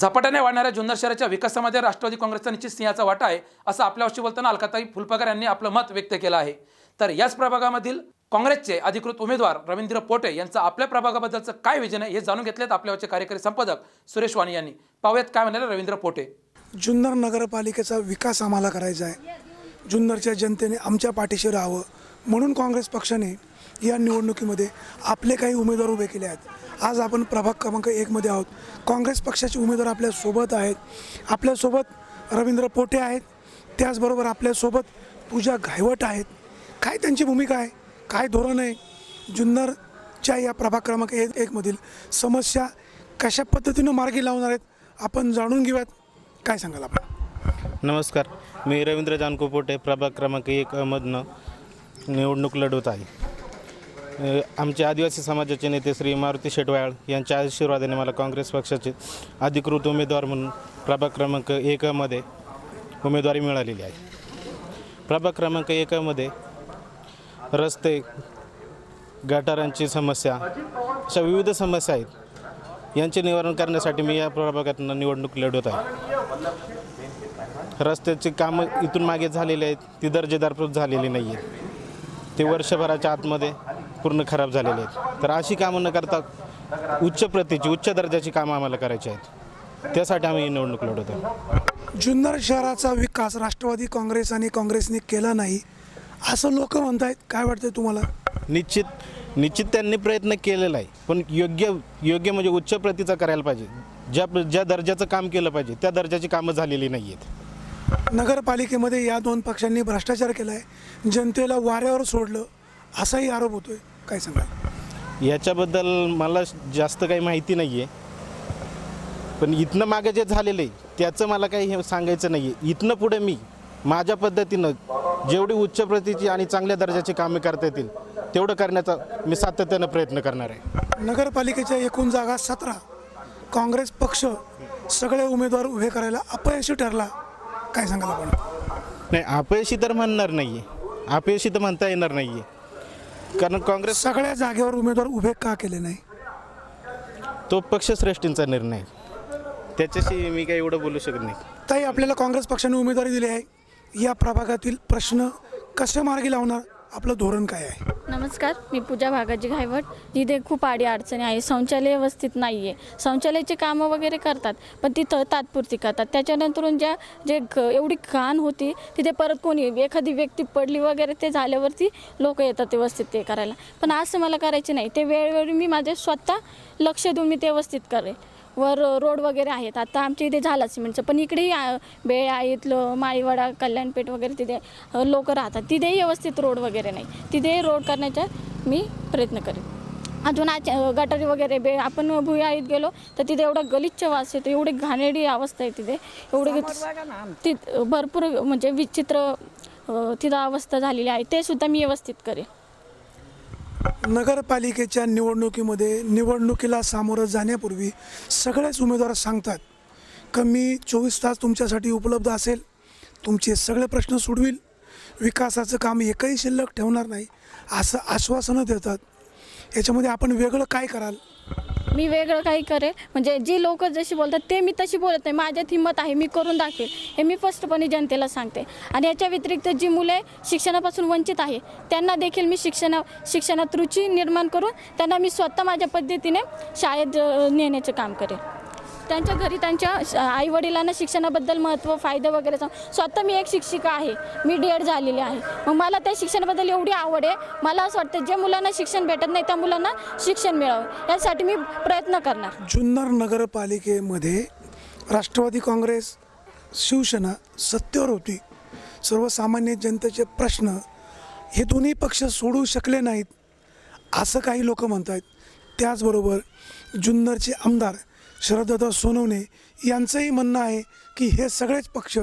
झपाट्याने वाढणाऱ्या जुन्नर शहराच्या विकासामध्ये राष्ट्रवादी काँग्रेसचा निश्चित सिंहाचा वाटा आहे असं आपल्यावरशी बोलताना अलकाताई फुलपगार यांनी आपलं मत व्यक्त केलं आहे. तर याच प्रभागामधील काँग्रेसचे अधिकृत उमेदवार रवींद्र पोटे यांचं आपल्या प्रभागाबद्दलचं काय विजन आहे हे जाणून घेतलेत आपल्यावरचे कार्यकारी संपादक सुरेश वाणी यांनी. पाहूयात काय म्हणाले रवींद्र पोटे. जुन्नर नगरपालिकेचा विकास आम्हाला करायचा आहे. जुन्नरच्या जनतेने आमच्या पाठीशी राहावं म्हणून काँग्रेस पक्षाने या निवडणुकीमध्ये आपले काही उमेदवार उभे केले आहेत. आज आपण प्रभाग क्रमांक एकमध्ये आहोत. काँग्रेस पक्षाचे उमेदवार आपल्यासोबत आहेत. आपल्यासोबत रवींद्र पोटे आहेत. त्याचबरोबर आपल्यासोबत पूजा घायवट आहेत. काय त्यांची भूमिका आहे? काय धोरण आहे? जुन्नरच्या या प्रभाग क्रमांक एक एकमधील समस्या कशा पद्धतीनं मार्गी लावणार आहेत? आपण जाणून घेऊयात. काय सांगाल आपण? नमस्कार. मी रवींद्र जानकोपोटे प्रभाग क्रमांक एकमधनं निवडणूक लढवत आहे. आमचे आदिवासी समाजाचे नेते श्री मारुती शेटवाळ यांच्या आशीर्वादाने मला काँग्रेस पक्षाचे अधिकृत उमेदवार म्हणून प्रभाग क्रमांक एकमध्ये उमेदवारी मिळालेली आहे. प्रभाग क्रमांक एकमध्ये रस्ते गटारांची समस्या अशा विविध समस्या आहेत. यांचे निवारण करण्यासाठी मी या प्रभागातून निवडणूक लढवत आहे. रस्त्याची कामं इथून मागे झालेली आहेत. ती दर्जेदार झालेली नाही आहेत ते वर्षभराच्या आतमध्ये पूर्ण खराब झालेले आहेत. तर अशी कामं न करता उच्च प्रतीची उच्च दर्जाची कामं आम्हाला करायची आहेत. त्यासाठी आम्ही ही निवडणूक लढवत जुन्नर शहराचा विकास राष्ट्रवादी काँग्रेस आणि काँग्रेसने केला नाही असं लोक म्हणतायत. काय वाटतंय तुम्हाला? निश्चित निश्चित त्यांनी प्रयत्न केलेला आहे पण योग्य योग्य म्हणजे उच्च प्रतीचा करायला पाहिजे. ज्या ज्या दर्जाचं काम केलं पाहिजे त्या दर्जाची कामं झालेली नाही आहेत नगरपालिकेमध्ये या दोन पक्षांनी भ्रष्टाचार केला आहे जनतेला वाऱ्यावर सोडलं. असाही आरोप होतोय. काय सांगाल? याच्याबद्दल मला जास्त काही माहिती नाही आहे पण इथनं मागे जे झालेलं आहे त्याचं मला काही हे सांगायचं नाही आहे इथनं पुढे मी माझ्या पद्धतीनं जेवढी उच्च प्रतीची आणि चांगल्या दर्जाची कामे करता येतील तेवढं करण्याचा मी सातत्यानं प्रयत्न करणार आहे. नगरपालिकेच्या एकूण जागा सतरा. काँग्रेस पक्ष सगळे उमेदवार उभे करायला अपयशी ठरला. काय सांगाल आपण? नाही अपयशी तर म्हणणार नाही आहे अपयशी तर म्हणता येणार नाही आहे कारण काँग्रेस सगळ्या जागेवर उमेदवार उभे का केले नाही? तो पक्षश्रेष्ठींचा निर्णय. आहे. त्याच्याशी मी काही एवढं बोलू शकत नाही. ताई आपल्याला काँग्रेस पक्षाने उमेदवारी दिली आहे. या प्रभागातील प्रश्न कसे मार्गी लावणार? आपलं धोरण काय आहे? नमस्कार मी पूजा भागाजी घायवट. जिथे खूप आडी अडचणी आहे शौचालय व्यवस्थित नाही आहे शौचालयाचे कामं वगैरे करतात पण तिथं तात्पुरती करतात. त्याच्यानंतरून ज्या जे घ एवढी घाण होती तिथे परत कोणी एखादी व्यक्ती पडली वगैरे ते झाल्यावरती लोक येतात व्यवस्थित ते करायला. पण असं मला करायचे नाही. ते वेळोवेळी मी माझे स्वतः लक्ष देऊन मी ते व्यवस्थित करेल वर रोड वगैरे आहेत. आता आमच्या इथे झाला सिमेंटचं. पण इकडेही बेळ इथलं माळीवाडा कल्याणपेठ वगैरे तिथे लोक राहतात. तिथेही व्यवस्थित रोड वगैरे नाही. तिथेही रोड करण्याचा मी प्रयत्न करेन. अजून आज गटारी वगैरे बे आपण भुयाळीत गेलो तर तिथे एवढा गलिच्छ वास येतो. एवढी घाणेरडी अवस्था आहे तिथे. एवढी ति भरपूर म्हणजे विचित्र तिथं अवस्था झालेली आहे. ते सुद्धा मी व्यवस्थित करेन. नगरपालिकेच्या निवडणुकीमध्ये निवडणुकीला सामोरं जाण्यापूर्वी सगळेच उमेदवार सांगतात का मी चोवीस तास तुमच्यासाठी उपलब्ध असेल तुमचे सगळे प्रश्न सोडवील विकासाचं काम एकही शिल्लक ठेवणार नाही असं आश्वासनं देतात. याच्यामध्ये आपण वेगळं काय कराल? मी वेगळं काही करेल. म्हणजे जी लोक जशी बोलतात ते मी तशी बोलत नाही. माझ्यात हिंमत आहे मी करून दाखवेल. हे मी स्पष्टपणे जनतेला सांगते. आणि याच्या व्यतिरिक्त जी मुले शिक्षणापासून वंचित आहे त्यांना देखील मी शिक्षणा शिक्षणात रुची निर्माण करून त्यांना मी स्वतः माझ्या पद्धतीने शाळेत नेण्याचं काम करेल. त्यांच्या घरी त्यांच्या आई वडिलांना शिक्षणाबद्दल महत्त्व फायदे वगैरे सांग. स्वतः मी एक शिक्षिका आहे. मी डी एड झालेली आहे. मग मला त्या शिक्षणाबद्दल एवढी आवड आहे. मला असं वाटतं जे मुलांना शिक्षण भेटत नाही त्या मुलांना शिक्षण मिळावं. यासाठी मी प्रयत्न करणार. जुन्नर नगरपालिकेमध्ये राष्ट्रवादी काँग्रेस शिवसेना सत्तेवर होती सर्वसामान्य जनतेचे प्रश्न हे दोन्ही पक्ष सोडू शकले नाहीत असं काही लोक म्हणत आहेत त्याचबरोबर जुन्नरचे आमदार शरददादा सोनवणे यांचंही म्हणणं आहे की हे सगळेच पक्ष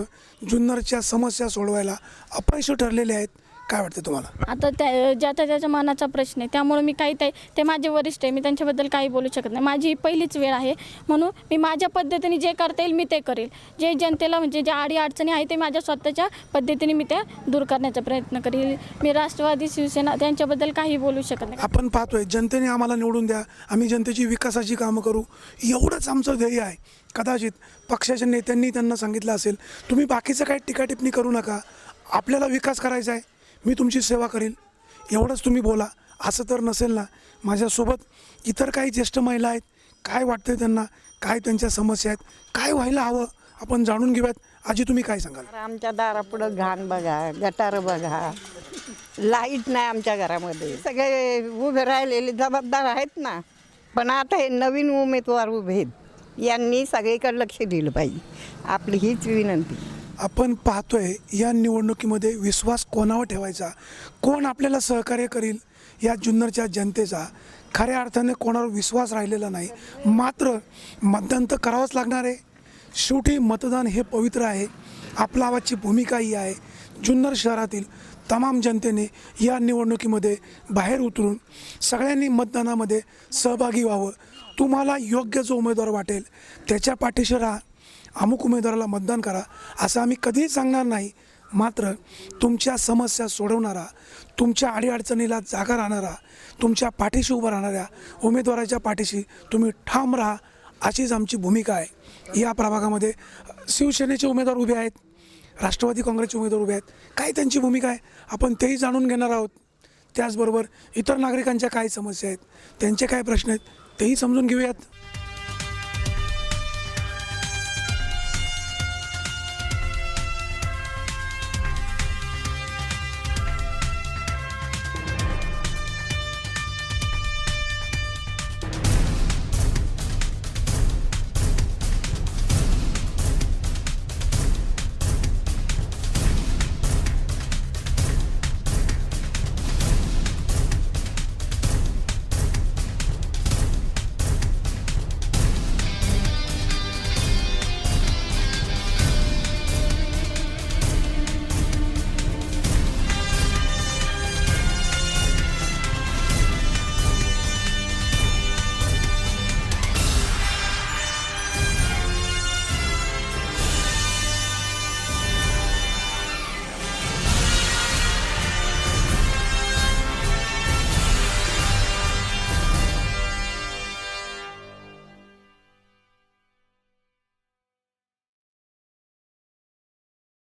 जुन्नरच्या समस्या सोडवायला अपयशी ठरलेले आहेत. काय वाटतं तुम्हाला? आता त्या ज्याच्या त्याच्या मनाचा प्रश्न आहे. त्यामुळे मी काही ते ते माझे वरिष्ठ आहे. मी त्यांच्याबद्दल काही बोलू शकत नाही. माझी ही पहिलीच वेळ आहे. म्हणून मी माझ्या पद्धतीने जे करता येईल मी ते करेल. जे जनतेला म्हणजे ज्या अडी अडचणी आहे ते माझ्या स्वतःच्या पद्धतीने मी त्या दूर करण्याचा प्रयत्न करेल. मी राष्ट्रवादी शिवसेना त्यांच्याबद्दल काही बोलू शकत नाही. आपण पाहतोय जनतेने आम्हाला निवडून द्या. आम्ही जनतेची विकासाची कामं करू. एवढंच आमचं ध्येय आहे. कदाचित पक्षाच्या नेत्यांनी त्यांना सांगितलं असेल तुम्ही बाकीचं काही टीकाटिप्पणी करू नका. आपल्याला विकास करायचा आहे. मी तुमची सेवा करेल एवढंच तुम्ही बोला. असं तर नसेल ना. माझ्यासोबत इतर काही ज्येष्ठ महिला आहेत. काय वाटतंय त्यांना? काय त्यांच्या समस्या आहेत? काय व्हायला हवं? आपण जाणून घेऊयात. आजी तुम्ही काय सांगाल? आमच्या दारापुढं घाण बघा गटार बघा. लाइट नाही आमच्या घरामध्ये. सगळे उभे राहिलेले जबाबदार आहेत ना. पण आता हे नवीन उमेदवार उभे आहेत. यांनी सगळीकडे लक्ष दिलं पाहिजे. आपली हीच विनंती. आपण पाहतोय या निवडणुकीमध्ये विश्वास कोणावर ठेवायचा? कोण आपल्याला सहकार्य करील या जुन्नरच्या जनतेचा? खऱ्या अर्थाने कोणावर विश्वास राहिलेला नाही. मात्र मतदान तर करावंच लागणार आहे. शेवटी मतदान हे पवित्र आहे. आपला आवाजची भूमिका ही आहे. जुन्नर शहरातील तमाम जनतेने या निवडणुकीमध्ये बाहेर उतरून सगळ्यांनी मतदानामध्ये सहभागी व्हावं. तुम्हाला योग्य जो उमेदवार वाटेल त्याच्या पाठीशी राहा. अमुक उमेदवाराला मतदान करा. असं आम्ही कधीही सांगणार नाही. मात्र तुमच्या समस्या सोडवणारा तुमच्या अडीअडचणीला जागा राहणारा तुमच्या पाठीशी उभं राहणाऱ्या उमेदवाराच्या पाठीशी तुम्ही ठाम राहा अशीच आमची भूमिका आहे. या प्रभागामध्ये शिवसेनेचे उमेदवार उभे आहेत राष्ट्रवादी काँग्रेसचे उमेदवार उभे आहेत. काय त्यांची भूमिका आहे? आपण तेही जाणून घेणार आहोत. त्याचबरोबर इतर नागरिकांच्या काय समस्या आहेत? त्यांचे काय प्रश्न आहेत? तेही समजून घेऊयात.